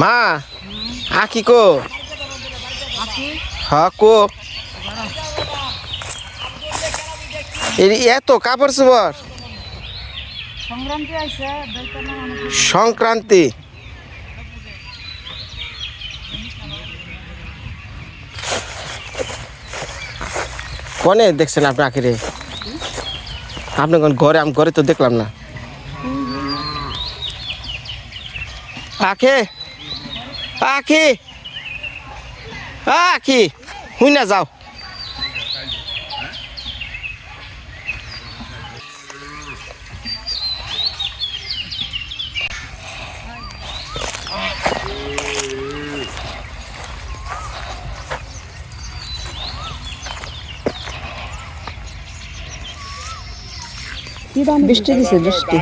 মা আকি কো হ কো। এত কাপড় চোপড়? সংক্রান্তি। কনে দেখছেন আপনি আখিরে? আপনি কোন ঘরে, আমি ঘরে তো দেখলাম না। আখে আখি। আখি হুই না যাও। বৃষ্টি দিছে বৃষ্টি।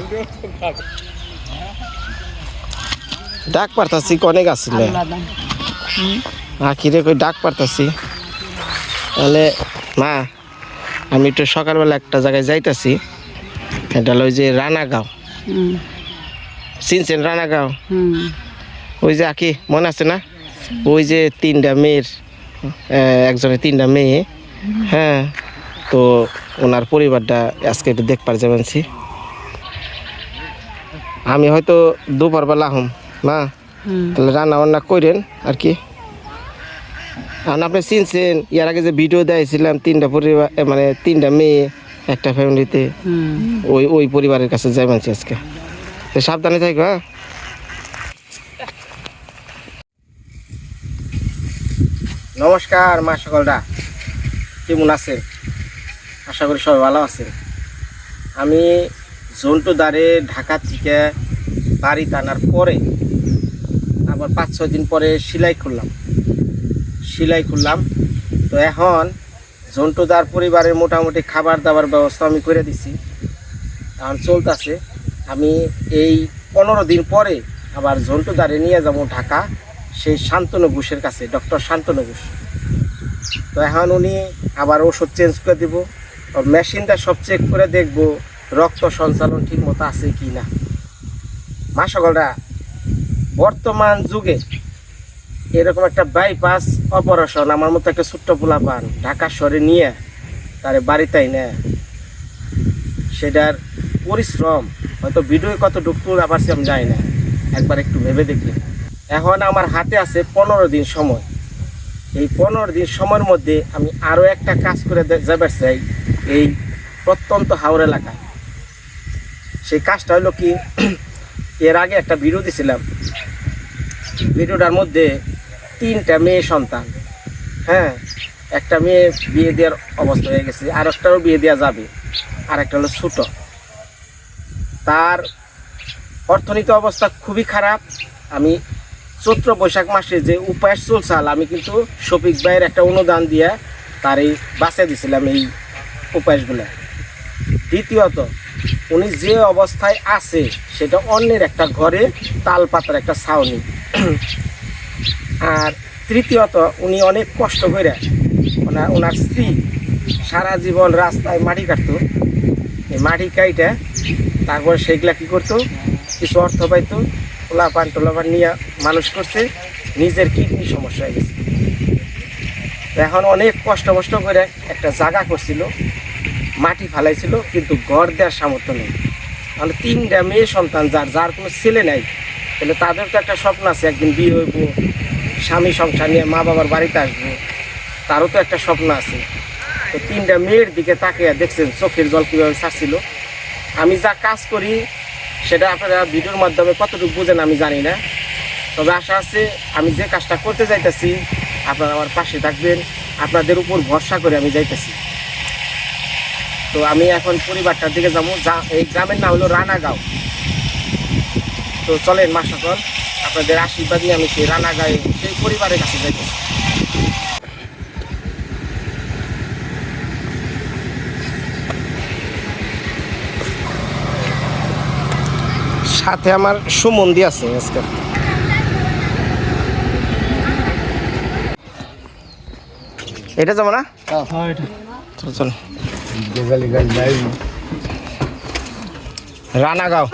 ডাক পারতাছি অনেক আসলে আখিরে কই ডাক পারতাছি। তাহলে মা আমি একটু সকালবেলা একটা জায়গায় যাইতাছি। এটা হলো ওই যে রানাগাঁও। চিনছেন রানাগাঁও? ওই যে আকি মনে আছে না? ওই যে তিনটা মেয়ের একজনের তিনটা মেয়ে। হ্যাঁ তো ওনার পরিবারটা আজকে একটু দেখবার যাবেনছি। আমি হয়তো দুপুরবেলা হম। মা তাহলে রান্না বান্না করেন আর কি? আর আপনি চিনছেন ইয়ার আগে যে ভিডিও দিয়েছিলাম তিনটা পরিবার মানে তিনটা মেয়ে একটা ফ্যামিলিতে ওই ওই পরিবারের কাছে যাই মানছি আজকে। তো সাবধানে থাকবে হ্যাঁ? নমস্কার মা সকলরা। কেমন আছেন? আশা করি সবাই ভালো আছেন। আমি জন্টু দ্বারে ঢাকা থেকে বাড়ি টানার পরে আবার পাঁচ, ছয় দিন পরে সেলাই খুললাম সেলাই খুললাম তো এখন জন্টুদার পরিবারের মোটামুটি খাবার দাবার ব্যবস্থা আমি করে দিছি। এখন চলতেছে, আমি এই পনেরো দিন পরে আবার জন্টুদারে নিয়ে যাব ঢাকা, সেই শান্তনু ঘোষের কাছে, ডক্টর শান্তনু ঘোষ। তো এখন উনি আবার ওষুধ চেঞ্জ করে দিব। মেশিনটা সব চেক করে দেখব, রক্ত সঞ্চালন ঠিক মতো আছে কি না। মা বর্তমান যুগে এরকম একটা বাইপাস অপারেশন আমার মতো একটা ছোট্ট পোলা পান ঢাকা শহরে নিয়ে তারে বাড়িতেই নেয়। সেটার পরিশ্রম, হয়তো ভিডিও কত ডুকুর আবার সে আমি যাই না। একবার একটু ভেবে দেখি। এখন আমার হাতে আছে পনেরো দিন সময়। এই পনেরো দিন সময়ের মধ্যে আমি আরও একটা কাজ করে যাবার চাই এই প্রত্যন্ত হাওড় এলাকায়। সেই কাজটা হলো কি, এর আগে একটা ভিডিও দিছিলাম। ভিডিওটার মধ্যে তিনটা মেয়ে সন্তান। হ্যাঁ একটা মেয়ে বিয়ে দেওয়ার অবস্থা হয়ে গেছে আর একটারও বিয়ে দেওয়া যাবে আর একটা হলো ছোটো। তার অর্থনীতি অবস্থা খুবই খারাপ। আমি চৈত্র বৈশাখ মাসে যে উপায় চলছাল, আমি কিন্তু শফিক ভাইয়ের একটা অনুদান দিয়ে তার এই বাঁচিয়ে দিছিলাম এই উপায়সগুলো দ্বিতীয়ত, উনি যে অবস্থায় আছে, সেটা অন্যের একটা ঘরে তাল পাতার একটা ছাউনি। আর তৃতীয়ত উনি অনেক কষ্ট করে ওনার ওনার স্ত্রী সারা জীবন রাস্তায় মাটি কাটতো। এই মাটি কাইটা তারপরে সেগুলা কী করতো? কিছু অর্থ পাইতো টোলা পান টোলা পান নিয়ে মানুষ করছে, নিজের কিডনি সমস্যা হয়ে গেছে। এখন অনেক কষ্ট কষ্ট করে একটা জায়গা করছিল, মাটি ফালাইছিল, কিন্তু ঘর দেওয়ার সামর্থ্য নেই। তাহলে তিনটা মেয়ে সন্তান, যার যার কোনো ছেলে নাই তাহলে তাদের তো একটা স্বপ্ন আছে, একদিন বিয়ে হইব, স্বামী সংসার নিয়ে মা বাবার বাড়িতে আসব, তারও তো একটা স্বপ্ন আছে। তো তিনটা মেয়ের দিকে তাকিয়ে দেখছেন চোখের জল কীভাবে ছাড়ছিল। আমি যা কাজ করি, সেটা আপনারা ভিডিওর মাধ্যমে কতটুকু বুঝেন আমি জানি না। তবে আশা আছে, আমি যে কাজটা করতে যাইতেছি, আপনারা আমার পাশে থাকবেন, আপনাদের উপর ভরসা করে আমি যাইতেছি। তো আমি এখন পরিবারটার দিকে যাব, যা এই গ্রামের নাম হলো রানাগাঁও। তো চলেন মা সকল আপনাদের আশীর্বাদ নিয়ে আমি সেই রানা রানাগাঁয়ে সেই পরিবারের কাছে যাইতেছি সাথে আমার সুমন্দি আছে আজকে। এটা যাব না? চল চল। রানাগাঁও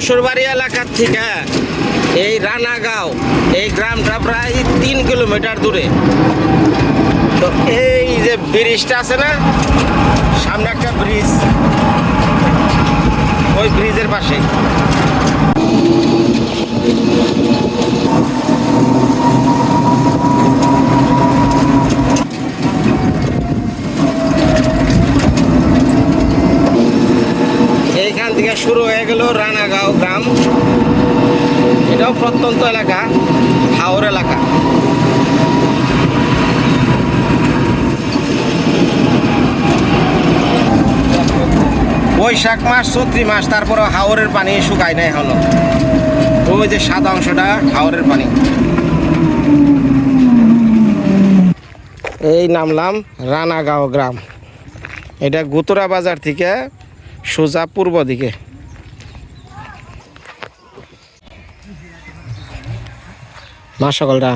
শ্বশুরবাড়ি এলাকার থেকে এই রানাগাঁও এই গ্রামটা প্রায় তিন কিলোমিটার দূরে তো এই যে ব্রিজটা আছে না সামনে একটা ব্রিজ ওই ব্রিজের পাশে এইখান থেকে শুরু হয়ে গেল রানাগাঁও গ্রাম এটাও প্রত্যন্ত এলাকা হাওর এলাকা বৈশাখ মাস, চৈত্রি মাস তারপরে হাওরের পানি শুকায় নাই হলো। ওই যে সাদা অংশটা, হাওরের পানি। এই নামলাম রানাগাঁও গ্রাম। এটা গুতরা বাজার থেকে সোজা পূর্ব দিকে। মা সকলরা,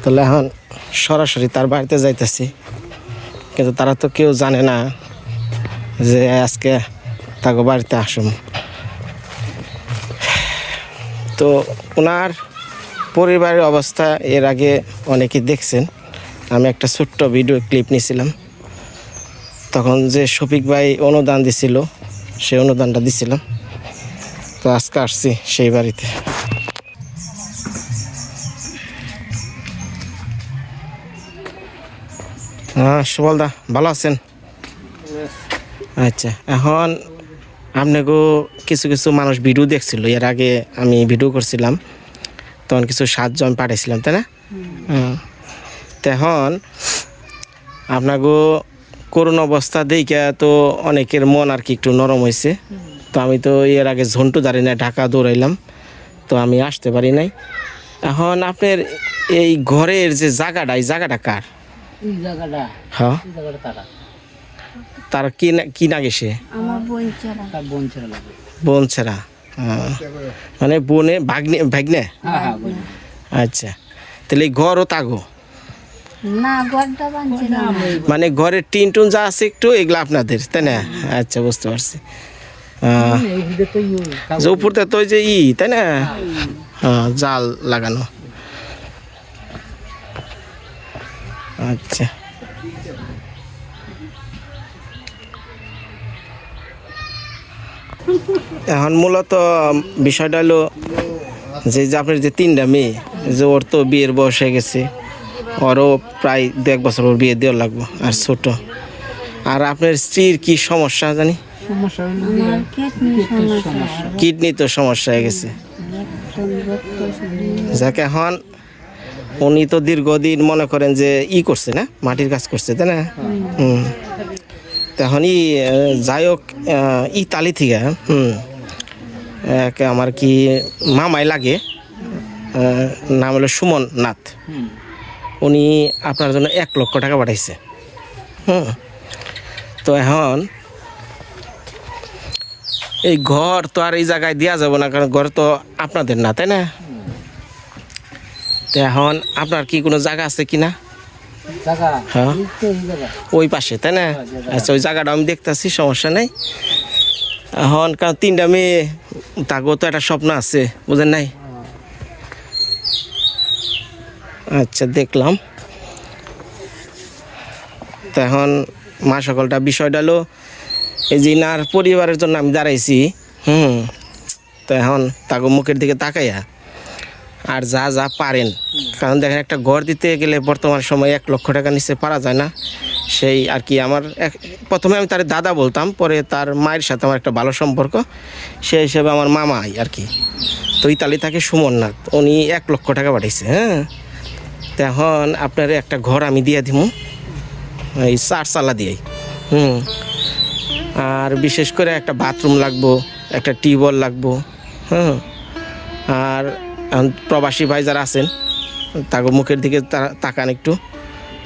তাহলে এখন সরাসরি তার বাড়িতে যাইতেছি। কিন্তু তারা তো কেউ জানে না যে আজকে তাকে বাড়িতে আসুন। তো ওনার পরিবারের অবস্থা এর আগে অনেকেই দেখছেন। আমি একটা ছোট্ট ভিডিও ক্লিপ নিয়েছিলাম তখন যে শফিক ভাই অনুদান দিছিল সেই অনুদানটা দিছিলাম। তো আজকে আসছি সেই বাড়িতে। হ্যাঁ সুবলদা, ভালো আছেন? আচ্ছা এখন আপনাকেও কিছু কিছু মানুষ ভিডিও দেখছিল। এর আগে আমি ভিডিও করছিলাম তখন কিছু সাতজন পাঠাইছিলাম তাই না। তখন আপনাকেও করুণ অবস্থা দেখে তো অনেকের মন আর কি একটু নরম হয়েছে। তো আমি তো এর আগে ঝন্টু দাঁড়িয়ে না ঢাকা দৌড়াইলাম তো আমি আসতে পারি নাই। এখন আপনার এই ঘরের যে জায়গাটা এই জায়গাটা কার? জায়গাটা হ্যাঁ। তারা কি না কি না গেছে বোন ছাড়া। হ্যাঁ। মানে বোনে ভাগ্নে ভাগ্নে? হ্যাঁ হ্যাঁ আচ্ছা। তাহলে এই ঘরও তাগো মানে ঘরের টিন টুন যা আছে একটু এগুলো আপনাদের তাই না? আচ্ছা বুঝতে পারছি। তো উপরতে তো ওই যে ই তাই না? হ্যাঁ জাল লাগানো। আচ্ছা। এখন মূলত বিষয়টা হলো যে যে আপনার যে তিনটা মেয়ে যে ওর তো বিয়ের বয়স হয়ে গেছে ওরও প্রায় দু এক বছর ওর বিয়ে দেওয়া লাগবো আর ছোট। আর আপনার স্ত্রীর কি সমস্যা জানি? সমস্যা কিডনি তো সমস্যা হয়ে গেছে। যাকে এখন উনি তো দীর্ঘদিন মনে করেন যে ই করছে না মাটির কাজ করছে তাই না? হুম। তখন ই যাই হোক ইতালি থেকে হুম এক আমার কি মামাই লাগে নাম হলো সুমন নাথ। উনি আপনার জন্য এক লক্ষ টাকা পাঠাইছে হুম। তো এখন এই ঘর তো আর এই জায়গায় দেওয়া যাবে না কারণ ঘর তো আপনাদের না তাই না? তো এখন আপনার কি কোনো জায়গা আছে কি না ওই পাশে তাই না? আচ্ছা ওই জায়গাটা আমি দেখতেছি সমস্যা নেই। এখন কারণ তিনটা মেয়ে তাকেও তো একটা স্বপ্ন আছে বুঝেন নাই? আচ্ছা দেখলাম। তো এখন মা সকলটা বিষয়টা হলো এই যে ইনার পরিবারের জন্য আমি দাঁড়াইছি হুম তো এখন তাকে মুখের দিকে তাকাইয়া আর যা যা পারেন। কারণ দেখেন, একটা ঘর দিতে গেলে বর্তমান সময়ে এক লক্ষ টাকা নিচে পারা যায় না। সেই আর কি আমার এক, প্রথমে আমি তার দাদা বলতাম, পরে তার মায়ের সাথে আমার একটা ভালো সম্পর্ক। সেই হিসেবে আমার মামাই আর কি। তো ইতালি থাকে সুমননাথ, উনি এক লক্ষ টাকা পাঠাইছে হ্যাঁ? তো এখন আপনার একটা ঘর আমি দিয়ে দিব এই চার চালা দিয়েই, হুম। আর বিশেষ করে একটা বাথরুম লাগবো, একটা টিউবওয়েল লাগবো হ্যাঁ আর প্রবাসী ভাই যারা আছেন তাকে মুখের দিকে তাকান একটু।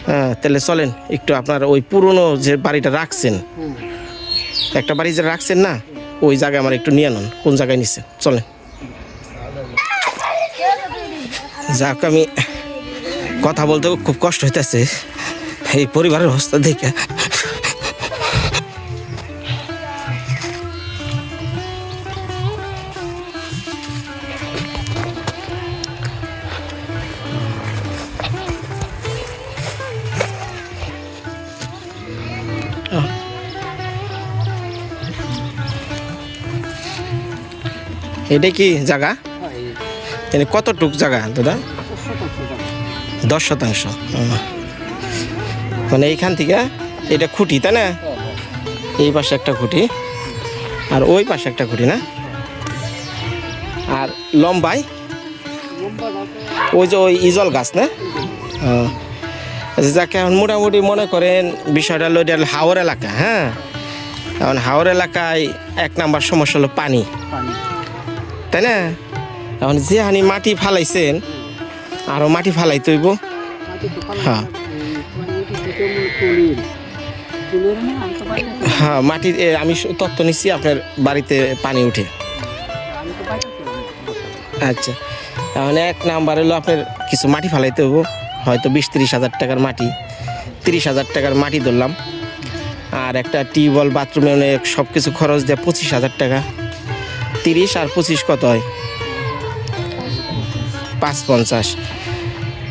হ্যাঁ তাহলে চলেন, একটু আপনার ওই পুরনো যে বাড়িটা রাখছেন, একটা বাড়ি যে রাখছেন না, ওই জায়গায় আমার একটু নিয়ে আনুন, কোন জায়গায় নিচ্ছেন চলেন। যাক, আমি কথা বলতে খুব কষ্ট হইতেছে, এই পরিবারের অবস্থা দেখে। এটা কি জায়গা? এনে কতটুক জায়গা দাদা? দশ শতাংশ। মানে এইখান থেকে এটা খুঁটি তাই না? এই পাশে একটা খুঁটি। আর ওই পাশে একটা খুঁটি না? আর লম্বাই ওই যে ওই ইজল গাছ না। আচ্ছা, যাকে এখন মোটামুটি মনে করেন বিষয়টা হলো এটা হাওর এলাকা হ্যাঁ? এখন হাওর এলাকায় এক নাম্বার সমস্যা হলো পানি। তাই না? এখন যে হানি মাটি ফালাইছেন আরও মাটি ফালাই তৈব হ্যাঁ। হ্যাঁ মাটি আমি তত্ত্ব নিচ্ছি আপনার বাড়িতে পানি উঠে। আচ্ছা। তাহলে এক নাম্বার হলো আপনার কিছু মাটি ফালাইতে হব হয়তো বিশ তিরিশ হাজার টাকার মাটি, তিরিশ হাজার টাকার মাটি ধরলাম। আর একটা টিউবওয়েল, বাথরুমে অনেক সব কিছু খরচ দেয় পঁচিশ হাজার টাকা। তিরিশ আর পঁচিশ কত হয়? পাঁচ পঞ্চাশ।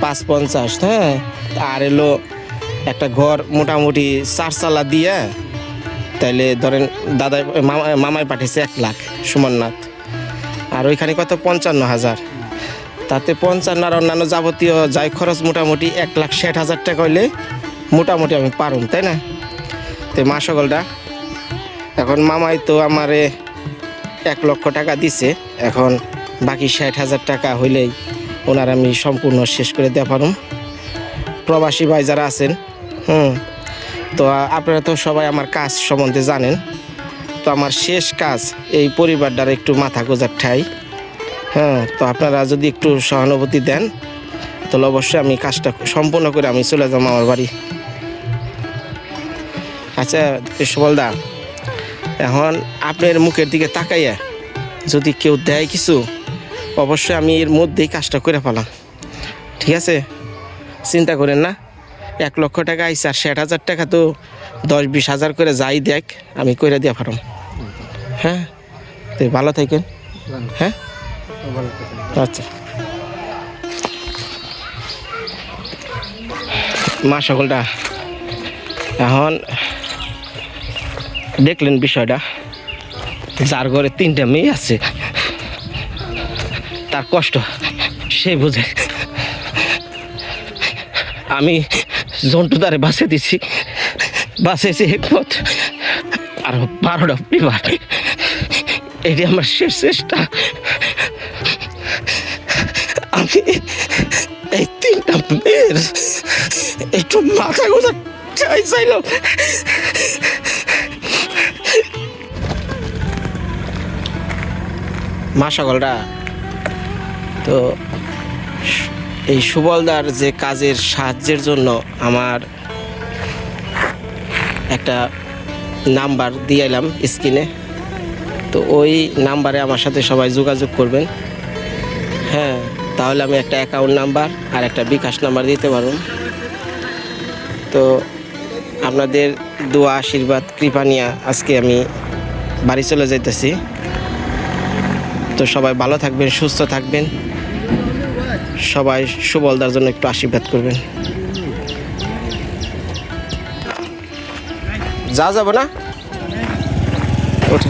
পাঁচ পঞ্চাশ হ্যাঁ? আর এলো একটা ঘর মোটামুটি চারচালা দিয়ে, তাইলে ধরেন দাদা মামা, মামাই পাঠিয়েছে এক লাখ, সুমননাথ। আর ওইখানে কত? পঞ্চান্ন হাজার। তাতে পঞ্চান্ন আর অন্যান্য যাবতীয় যাই খরচ মোটামুটি এক লাখ ষাট হাজার টাকা হইলে মোটামুটি আমি পারুম, তাই না? তো মা সকলটা এখন মামাই তো আমারে এক লক্ষ টাকা দিছে। এখন বাকি ষাট হাজার টাকা হইলেই ওনার আমি সম্পূর্ণ শেষ করে দেওয়া পারুম। প্রবাসী ভাই যারা আছেন, হুম, তো আপনারা তো সবাই আমার কাজ সম্বন্ধে জানেন। তো আমার শেষ কাজ এই পরিবারটার একটু মাথা গোজার ঠাই। হ্যাঁ তো আপনারা যদি একটু সহানুভূতি দেন, তাহলে অবশ্যই আমি কাজটা সম্পূর্ণ করে আমি চলে যাব আমার বাড়ি। আচ্ছা সুবলদা এখন আপনার মুখের দিকে তাকাইয়া যদি কেউ দেয় কিছু, অবশ্যই আমি এর মধ্যেই কাজটা করে ফেলাম। ঠিক আছে? চিন্তা করেন না। এক লক্ষ টাকা আইসে আর ষাট হাজার টাকা তো দশ বিশ হাজার করে যাই দেখ, আমি করে দিয়ে পারম হ্যাঁ? তো ভালো থাকেন। হ্যাঁ? আচ্ছা। মা সকলটা এখন দেখলেন বিষয়টা। যার ঘরে তিনটা মেয়ে আছে, তার কষ্ট সে বুঝে। আমি জন্টু দ্বারে বাসে দিছি বাসেছি একমত আর বারোটা পরিবার এটি আমার শেষ চেষ্টা। আমি এই তিনটা মেয়ের একটু মাথা গোজা চাই চাইলাম। মা সকলরা তো এই সুবলদার যে কাজের সাহায্যের জন্য আমার একটা নাম্বার দিয়ে এলাম স্ক্রিনে। তো ওই নাম্বারে আমার সাথে সবাই যোগাযোগ করবেন। হ্যাঁ তাহলে আমি একটা অ্যাকাউন্ট নাম্বার আর একটা বিকাশ নাম্বার দিতে পারব। তো আপনাদের দোয়া, আশীর্বাদ, কৃপা নিয়ে আজকে আমি বাড়ি চলে যাইতেছি। তো সবাই ভালো থাকবেন সুস্থ থাকবেন। সবাই সুবলদার জন্য একটু আশীর্বাদ করবেন। যা যাব না? ওঠে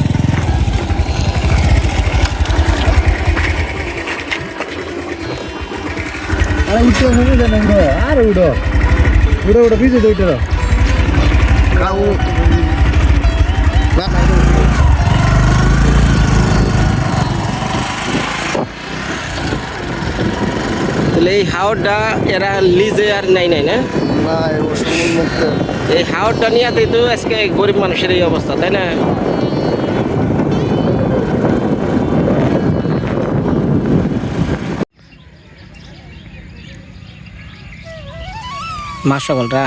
আরে উঠো শুনে উঠো আর উঠো। উঠো উঠো পিছু তো উঠো তাহলে এই হাওড়টা এরা লিজে আর নাই নাই না? এই হাওড়টা নিয়ে তো আজকে গরিব মানুষের এই অবস্থা তাই না? মা সকলরা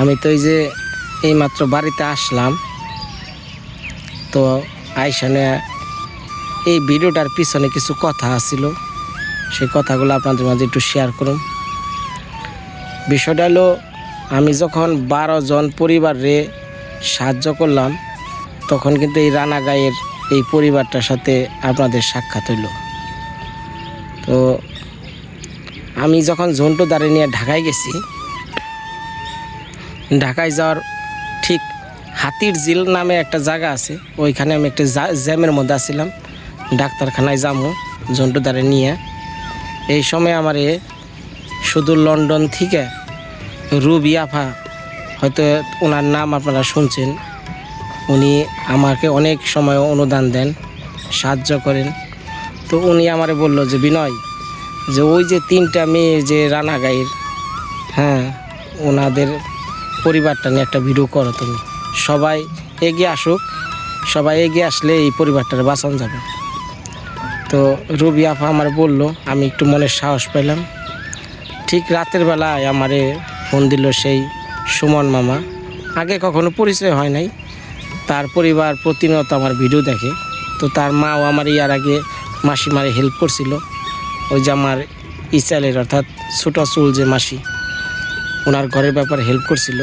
আমি তো এই যে এই মাত্র বাড়িতে আসলাম তো আইসানে এই ভিডিওটার পিছনে কিছু কথা আছিল। সেই কথাগুলো আপনাদের মাঝে একটু শেয়ার করুন। বিষয়টা হলো, আমি যখন বারো জন পরিবারে সাহায্য করলাম, তখন কিন্তু এই রানাগাঁয়ের এই পরিবারটার সাথে আপনাদের সাক্ষাৎ হইল। তো আমি যখন ঝন্টু দাঁড়িয়ে নিয়ে ঢাকায় গেছি, ঢাকায় যাওয়ার ঠিক হাতির জিল নামে একটা জায়গা আছে, ওইখানে আমি একটা জ্যামের মধ্যে আসছিলাম ডাক্তারখানায় যাব জন্টুদারে নিয়ে। এই সময় আমারে শুধু লন্ডন থেকে রুবি আফা, হয়তো ওনার নাম আপনারা শুনছেন, উনি আমাকে অনেক সময় অনুদান দেন, সাহায্য করেন। তো উনি আমারে বলল যে, বিনয়, যে ওই যে তিনটা মেয়ে যে রানা রানাগাইয়ের হ্যাঁ ওনাদের পরিবারটা নিয়ে একটা ভিডিও করো তুমি। সবাই এগিয়ে আসুক, সবাই এগিয়ে আসলে এই পরিবারটার বাঁচানো যাবে। তো রবি আফা আমার বলল, আমি একটু মনে সাহস পেলাম ঠিক রাতের বেলায় আমারে ফোন দিল সেই সুমন মামা। আগে কখনো পরিচয় হয় নাই। তার পরিবার প্রতিনিয়ত আমার ভিডিও দেখে। তো তার মাও আমার ইয়ার আগে মাসিমারে হেল্প করছিল। ওই যে আমার ইসালের অর্থাৎ ছোটো চুল যে মাসি, ওনার ঘরের ব্যাপারে হেল্প করছিল।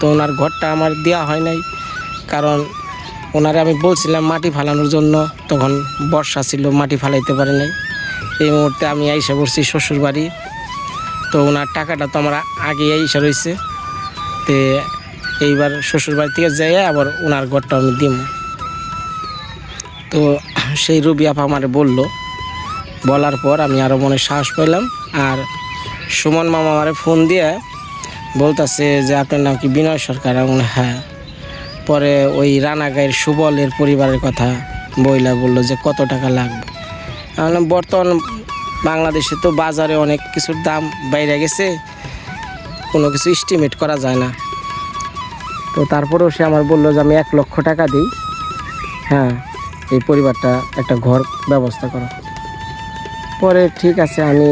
তো ওনার ঘরটা আমার দেওয়া হয় নাই। কারণ ওনারে আমি বলছিলাম মাটি ফালানোর জন্য। তখন বর্ষা ছিল মাটি ফালাইতে পারে নাই। এই মুহূর্তে আমি আইসা করছি শ্বশুর বাড়ি তো ওনার টাকাটা তো আমার আগে আইসা রয়েছে তে এইবার শ্বশুর বাড়ি থেকে যাই আবার ওনার ঘরটা আমি দিব তো সেই রবি আপা আমার বলল বলার পর আমি আরও মনে সাহস পেলাম আর সুমন মামা আমারে ফোন দিয়ে বলতেছে যে আপনার নাম কি বিনয় সরকার? বললাম, হ্যাঁ। পরে ওই রানাগাঁয়ের সুবলের পরিবারের কথা বইলা বলল যে কত টাকা লাগবে। আমি বর্তমান বাংলাদেশে তো বাজারে অনেক কিছুর দাম বাইরে গেছে, কোনো কিছু এস্টিমেট করা যায় না। তো তারপরেও সে আমার বলল যে আমি এক লক্ষ টাকা দিই। হ্যাঁ এই পরিবারটা একটা ঘর ব্যবস্থা করো। পরে ঠিক আছে, আমি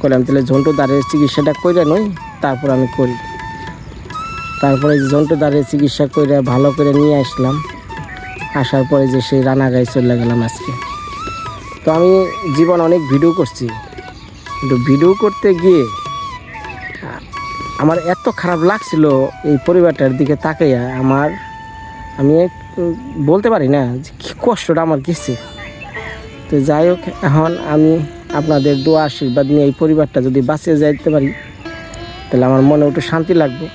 করলাম তাহলে ঝন্টু দাঁড়িয়ে চিকিৎসাটা করে নই, তারপর আমি করি। তারপরে ঝন্টু দাঁড়ের চিকিৎসা করে ভালো করে নিয়ে আসলাম। আসার পরে যে সেই রানাগায় চলে গেলাম আজকে। তো আমি জীবন অনেক ভিডিও করছি। কিন্তু ভিডিও করতে গিয়ে, আমার এত খারাপ লাগছিল এই পরিবারটার দিকে তাকাইয়া, আমার, আমি বলতে পারি না যে কী কষ্টটা আমার গেছে। তো যাই হোক, এখন আমি আপনাদের দোয়া, আশীর্বাদ নিয়ে এই পরিবারটা যদি বাঁচিয়ে যাইতে পারি, তাহলে আমার মনে একটু শান্তি লাগবে।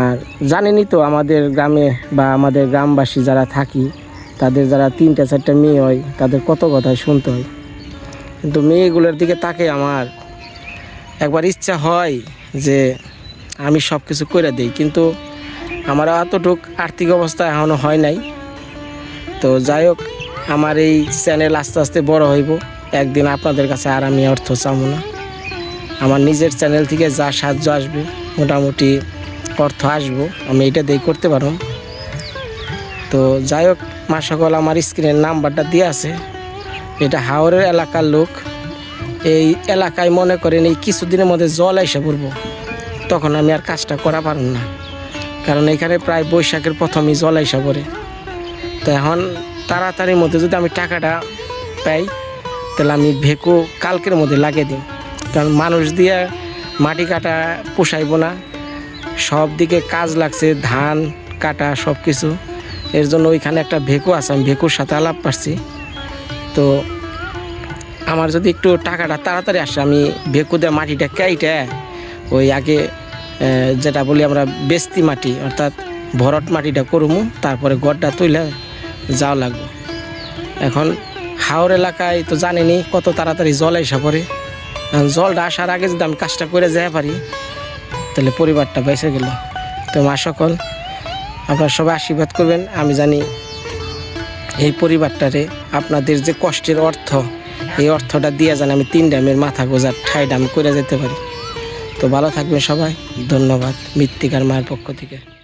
আর জানেনই তো আমাদের গ্রামে বা আমাদের গ্রামবাসী যারা থাকি, তাদের যারা তিনটা, চারটা মেয়ে হয়, তাদের কত কথাই শুনতে হয়। কিন্তু মেয়েগুলোর দিকে তাকে আমার একবার ইচ্ছা হয় যে আমি সব কিছু করে দিই, কিন্তু আমার এতটুক আর্থিক অবস্থা এখনও হয় নাই। তো যাই হোক, আমার এই চ্যানেল আস্তে আস্তে বড় হইব। একদিন আপনাদের কাছে আর আমি অর্থ চাবো না। আমার নিজের চ্যানেল থেকে যা সাহায্য আসবে, মোটামুটি অর্থ আসব, আমি এটা দিয়ে করতে পারব। তো যাই হোক মা সকল আমার স্ক্রিনের নাম্বারটা দিয়ে আছে। এটা হাওড়ের এলাকার লোক। এই এলাকায় মনে করেন এই কিছুদিনের মধ্যে জল এসে পড়ব। তখন আমি আর কাজটা করা পারব না। কারণ এখানে প্রায় বৈশাখের প্রথমেই জল এসে পড়ে। তো এখন তাড়াতাড়ির মধ্যে যদি আমি টাকাটা পাই, তাহলে আমি ভেকু কালকের মধ্যে লাগিয়ে দিই। কারণ মানুষ দিয়ে মাটি কাটা পোষাইব না। সব দিকে কাজ লাগছে, ধান, কাটা সব কিছু এর জন্য ওইখানে একটা ভেকু আছে, আমি ভেকুর সাথে আলাপ পারছি তো আমার যদি একটু টাকাটা তাড়াতাড়ি আসে, আমি ভেকু দিয়ে মাটিটা কেটে ওই আগে যেটা বলি আমরা বেস্তি মাটি, অর্থাৎ ভরট মাটিটা করব তারপরে গড়টা তুলে যাওয়া লাগবে। এখন হাওর এলাকায় তো জানেনি কত তাড়াতাড়ি জল এসে পড়ে। জলটা আসার আগে যদি আমি কাজটা করে যেতে পারি তাহলে পরিবারটা বেঁচে গেল। তো মা সকল, আপনারা সবাই আশীর্বাদ করবেন। আমি জানি এই পরিবারটারে আপনাদের যে কষ্টের অর্থ, এই অর্থটা দিয়ে যেন আমি তিন ডামের মাথা গোজার ঠাই ডাম করে যেতে পারি। তো ভালো থাকবেন সবাই। ধন্যবাদ মৃত্তিকার মায়ের পক্ষ থেকে।